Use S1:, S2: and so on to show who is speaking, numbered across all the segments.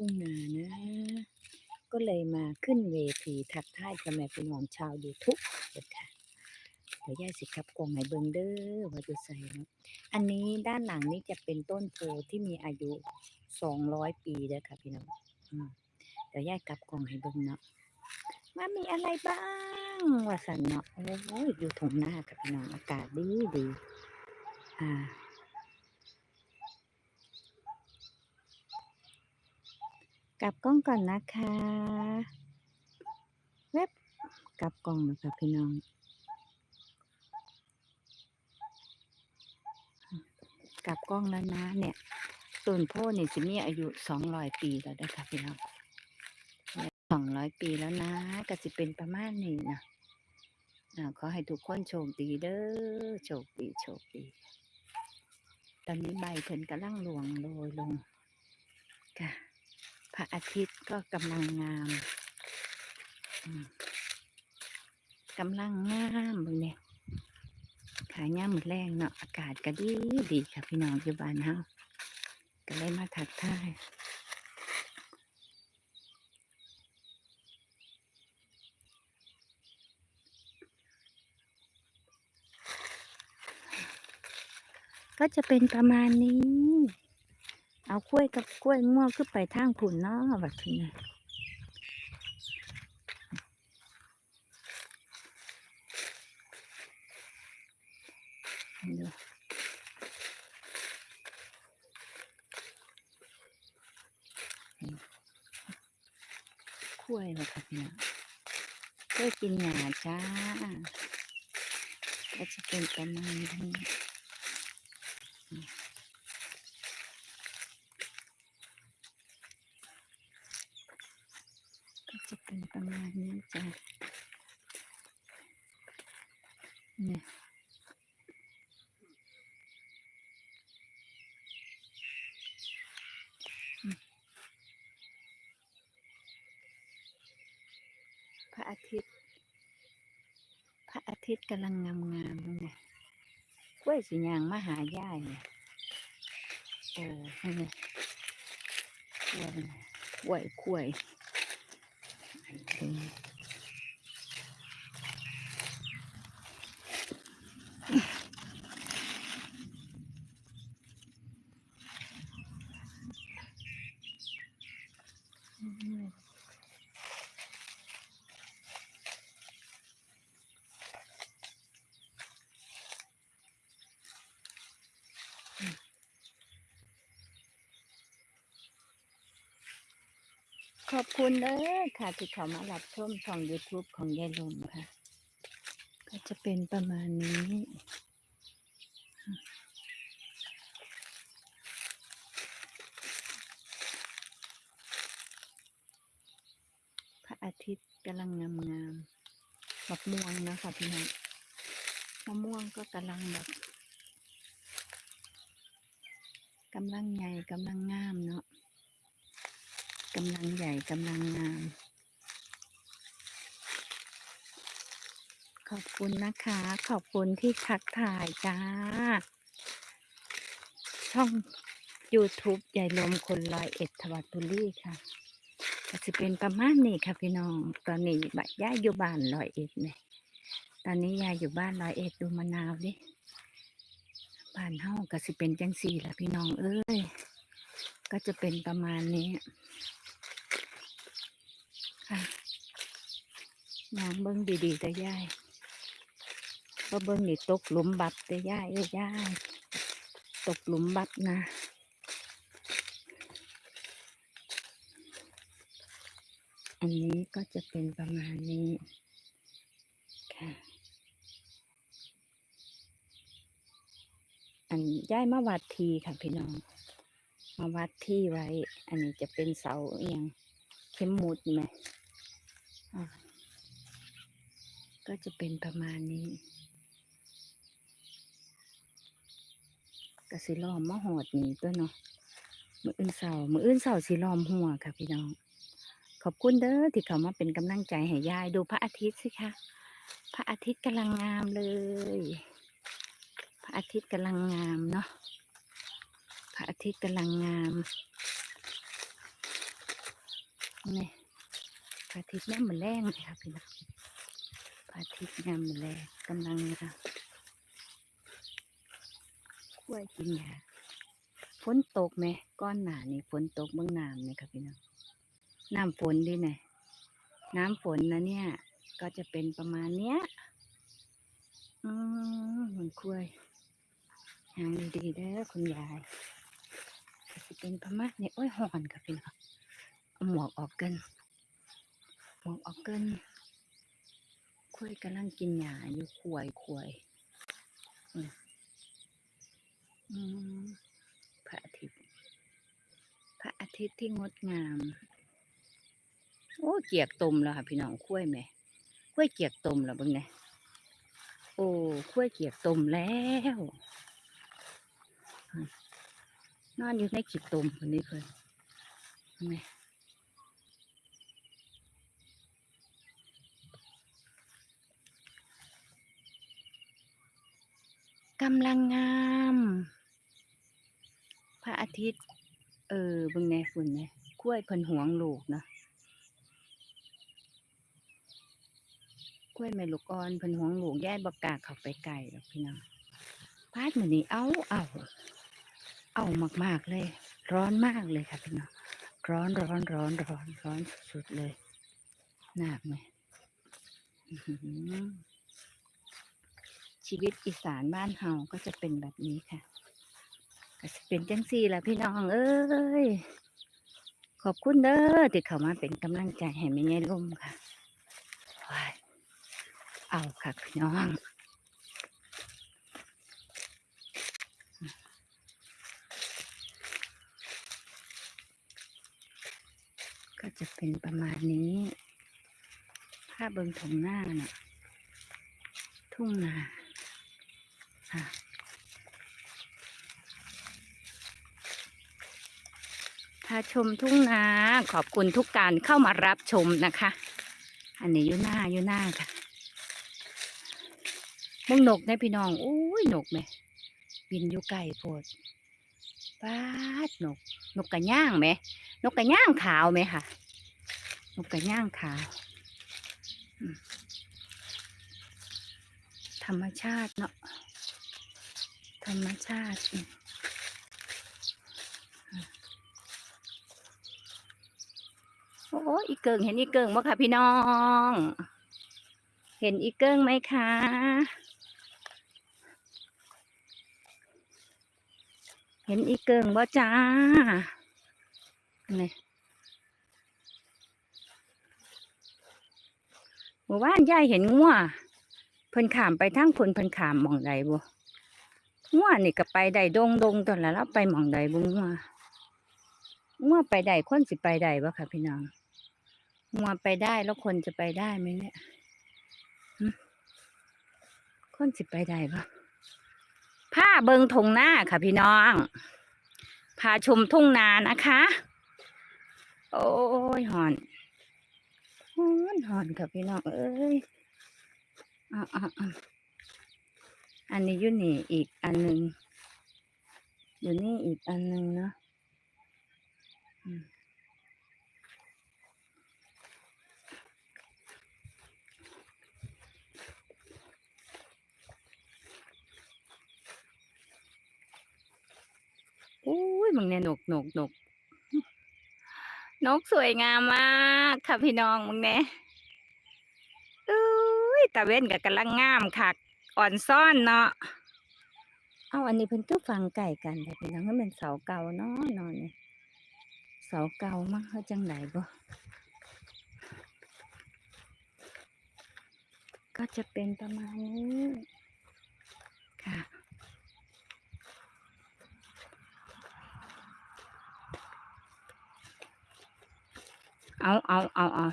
S1: ทุ่งนานะ ก็เลยมาขึ้นเวทีทักทายพ่อแม่พี่น้องชาวยูทูบเด็ดค่ะเดี๋ยวยาสิครับกองให้เบิงเด้อว่าจะใส่เนาะอันนี้ด้านหลังนี่จะเป็นต้นโพที่มีอายุสองร้อยปีเด้อค่ะพี่น้องเดี๋ยวยายกลับกองให้เบิงเนาะว่ามีอะไรบ้างว่าสันเนาะโอ้ยอยู่ถงหน้าค่ะพี่น้องอากาศดีดีอ่า กลับกล้องก่อนนะคะแวบกลับกล้องนะคะพี่น้องกลับกล้องแล้วนะเนี่ยต้นโพนี่สิมีอายุสองร้อยปีแล้วนะคะพี่น้องสองร้อยปีแล้วนะก็สิเป็นประมาณนี้นะขอให้ทุกคนโชคดีเด้อโชคดีโชคดี ตอนนี้ใบเพิ่นกำลังหลวงโรยลงค่ะ ระอาทิตย์ก็กำลังงามกำลังงามเบิ่งเนี่ยขายย่ามหมดแรงเนาะอากาศก็ดีดีค่ะพี่น้องอยู่บ้านเฮาก็เลยมาทักทายก็จะเป็นประมาณนี้ เอากล้วยกับกล้วยง่วงขึ้นไปทางผุนเนาะแบบนี้ดูกล้วยเลยค่ะพี่น้กล้วยกินหญ้าจ้าก็จะเป็นประมาณนี้ ก็จะเประมาณนี้จ้ะเนี่ยพระอาทิตย์ พระอาทิตย์กำลังงามงามๆเลยกล้วยสียางมหายายเนี่ยโอ้นี่กล้วยมันกล้วยกล้วย อืมข อบคุณเด้อค่ะที่เขามารับชมช่อง YouTube ของยายลมค่ะ ก็จะเป็นประมาณนี้ พระอาทิตย์กำลังงามงามมะม่วงนะคะพี่น้องมะม่วงก็กำลังแบบกำลังใหญ่กำลังงามเนาะ กำลังใหญ่กำลังงาม ขอบคุณนะคะ ขอบคุณที่ทักทายจ้า ช่อง YouTube ยายลมคนร้อยเอ็ดทวัดบุรีค่ะก็จะเป็นประมาณนี้ค่ะพี่น้อง ตอนนี้บย่าอยู่บ้านร้อยเอ็ดเนี่ยตอนนี้ยายอยู่บ้านร้อยเอ็ดดูมะนาวดิบ้านเฮาก็สิเป็นจังสี่ละพี่น้องเอ้ยก็จะเป็นประมาณนี้ ค่ะนางเบิ้งดีๆแต่ยายก็เบิ้งนี่ตกหลุมบับแต่ยายเอ้ยยายตกหลุมบับนะอันนี้ก็จะเป็นประมาณนี้ค่ะอันย้ายมาวัดทีค่ะพี่น้อง มาวัดที่ไว้ อันนี้จะเป็นเสาเอียง เข็มหมุดไหม ก็จะเป็นประมาณนี้ก็สิล้อมมะหอดนี่ตัวเนาะมืออื่นเสามืออื่นเสาสิล้อมหัวค่ะพี่น้อง ขอบคุณเด้อที่เขามาเป็นกำลังใจให้ยายดูพระอาทิตย์สิคะพระอาทิตย์กำลังงามเลย พระอาทิตย์กำลังงามเนาะพระอาทิตย์กำลังงามนี่ พระอาทิตย์แม่มันแรงเลยค่ะพี่น้องพระอาทิตย์แม่มันแรงกำลังนะกล้วยกินยาฝนตกไหมก้อนหนานี่ฝนตกเบื้องน้ำนี่ค่ะพี่น้องน้ำฝนดิเนี่ยน้ำฝนนะเนี่ย ก็จะเป็นประมาณเนี้ยอืมมันกล้วยหางดีๆเด้คุณยายจะเป็นประมาณนี้โอ้ยหอนค่ะพี่น้องหมวกออกกัน หมวกออกกันกล้วยกำลังกินหญ้าอยู่ขวยขวยพระอาทิตย์ พระอาทิตย์ที่งดงาม โอ้เกียกตมแล้วค่ะพี่น้องกล้ยไหมกล้ยเกียกตมแล้วบิ่งเนี่ยโอ้ขั้ยเกียกตมแล้วนอนอยู่ในขีดตมคนนี้เพิ่นเห็นไหมำลังงาม พระอาทิตย์ เออบิ่งแหน่ฝุ่นเนี่ยขั้วยเพิ่นหวงลูกนะกล้วยแม่ลูกอ่อนเพิ่นหวงลูกแย่บกล้าเข้าไปใกล้ดอกพี่น้องพาดมือนี้เอาเอาเอามากๆเลย ร้อนมากเลยค่ะพี่น้องร้อนร้อนร้อนร้อนร้อนสุดๆเลยหนักไหม ชีวิตอีสานบ้านเฮาก็จะเป็นแบบนี้ค่ะ ก็จะเป็นจังซี่แหละพี่น้อง เอ้ย ขอบคุณเด้อที่เข้ามาเป็นกำลังใจให้แม่ยายล่มค่ะเอาค่ะพี่น้องก็จะเป็นประมาณนี้ถ้าเบิงถงหน้าน่ะ ทุ่งนา ค่ะถ้าชมทุ่งนาขอบคุณทุกการเข้ามารับชมนะคะ อันนี้อยู่หน้าอยู่หน้าค่ะมึงนกเนี่ยพี่น้องอุ้ยนกไหมบินอยู่ไกลโพดป้าดนก นกกระย่างไหมนกกระย่างขาวไหมค่ะ นกกระย่างขาว ธรรมชาติเนาะ ธรรมชาติโอ้อีเกิงเห็นอีเกิงบ่ค่ะพี่น้อง เห็นอีเกิงไหมคะเห็นอีเกิงบ่จ้านี่เมื่อวานยายเห็นงัวเพิ่นขามไปทางพุ่นเพิ่นขามมองใดบ่ งัวนี่ก็ไปได้ดงดงตอนละแล้วไปหมองใดบ่งัวงัวไปได้คนสิไปได้บ่ค่ะ พี่น้องงัวไปได้แล้วคนจะไปได้ไหมเนี่ยคนสิไปได้ปะผ้าเบิงทงหน้าค่ะ พี่น้องพาชมทุ่งนานะคะ โอ้ยหอนหอนหอนค่ะพี่น้องเอ้ยอะอะอะ อันนี้อยู่นี่อีกอันหนึ่งอยู่นี่อีกอันหนึ่งเนาะอุ้ยมึงเนี่ยนกนกนกนกสวยงามมากค่ะพี่น้องมึงเนี่ยอุ้ยตาเว้นกับกำลังงามค่ะ อ่อนซ่อนเนาะเอาอันนี้เพิ่นก็ฟังไก่กันแต่พี่น้องก็เป็นเสาเก่าเนาะนอนเนี่ยเสาเก่ามั้งเขาจังไหนบ่ก็จะเป็นประมาณนี้ค่ะเอาเอาเอาเอา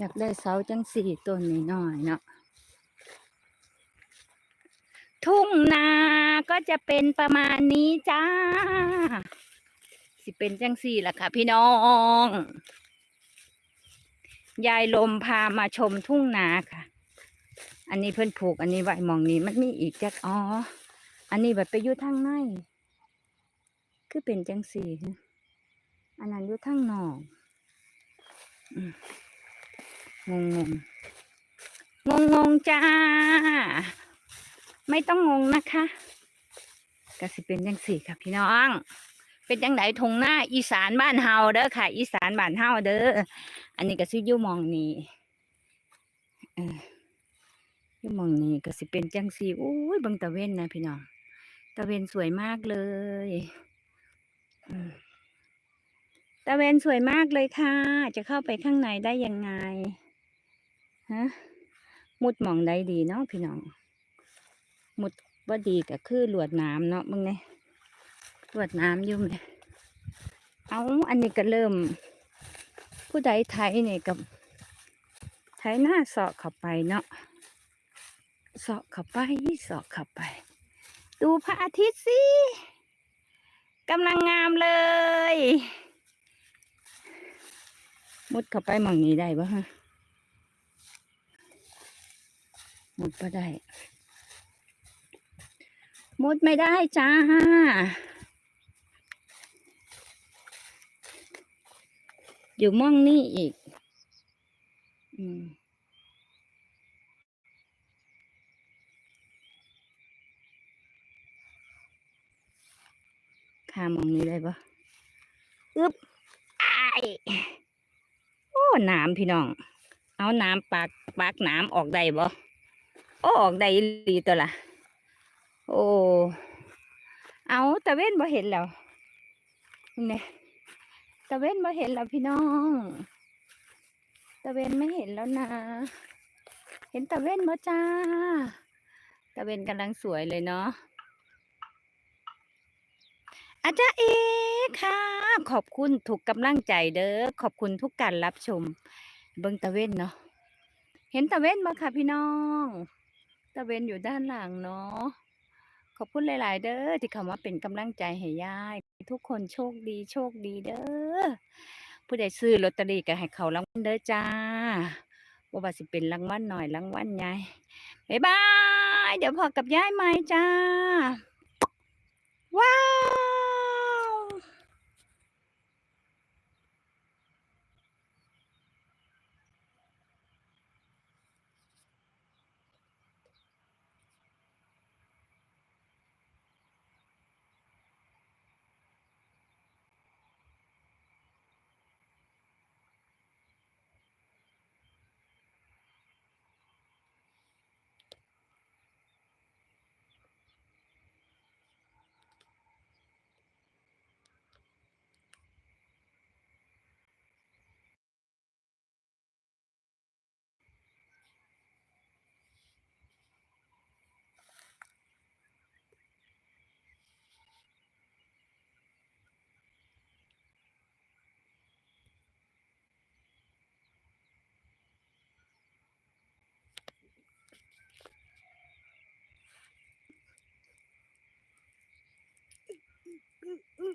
S1: อยากได้เสาจังสี่ต้นนี้หน่อยเนาะทุ่งนาก็จะเป็นประมาณนี้จ้า สิเป็นจังสี่ล่ะค่ะ พี่น้อง ยายลมพามาชมทุ่งนาค่ะ อันนี้เพิ่นผูกอันนี้ไว้มองนี้มันมีอีกจักอ๋อ อันนี้แบบไปอยู่ทางใน คือเป็นจังสี่ อันนั้นอยู่ทางนอก อืม งงงงงงงจ้า ไม่ต้องงงนะคะกสิเป็นจังสี่ค่ะพี่น้อง เป็นจังไดทงหน้าอีสานบ้านเฮาเด้อค่ะ อีสานบ้านเฮาเด้ออันนี้กสิยู่มองนี้เอออยู่มองนี้ก็สิเป็นจังสี่อุ้ยบิ่งตะเวนนะพี่น้องตะเวนสวยมากเลยตะเวนสวยมากเลยค่ะ จะเข้าไปข้างในได้ยังไง ฮะมุดมองได้ดีเนาะพี่น้อง มุดว่าดีก็คือลวดน้ำเนาะมึงเนี่ยลวดน้ำอยู่ไหมเอาอันนี้ก็เริ่ม ผู้ใดไทยเนี่ยกับไทยหน้าเสาะเข้าไปเนาะเสาะเข้าไปเสาะเข้าไป ดูพระอาทิตย์สิกำลังงามเลย มุดเข้าไปมองนี้ได้ปะฮะ มุดก็ได้ มุดไม่ได้จ้า อยู่ม่องนี่อีก อืมข้ามองนี้ได้ปะอึ๊บไอ้โอ้ น้ำพี่น้อง เอาน้ำปากปากน้ำออกได้บ่ อ้ออกได้อีหลีตัวละโอ้เอาตะเว้นบ่เห็นแล้วนี่ตะเว้นบ่เห็นแล้วพี่น้อง ตะเว้นไม่เห็นแล้วนะ เห็นตะเว้นบ่จ้า ตะเว้นกำลังสวยเลยเนาะ อาจารย์เอกค่ะ ขอบคุณทุกกำลังใจเด้อ ขอบคุณทุกการรับชม เบิ่งตะเว้นเนาะ เห็นตะเว้นบ่ค่ะพี่น้อง ตะเวนอยู่ด้านหลังเนาะขอบคุณหลาย ๆ เด้อที่คำว่าเป็นกำลังใจให้ยาย ทุกคนโชคดีโชคดีเด้อผู้ใดซื้อลอตเตอรี่ก็ให้เขารางวัลเด้อจ้าบ่ว่าสิเป็นลังวันหน่อยลังวันใหญ่บ๊ายบาย เดี๋ยวพอกับยายใหม่จ้า ว้า Mm-mm.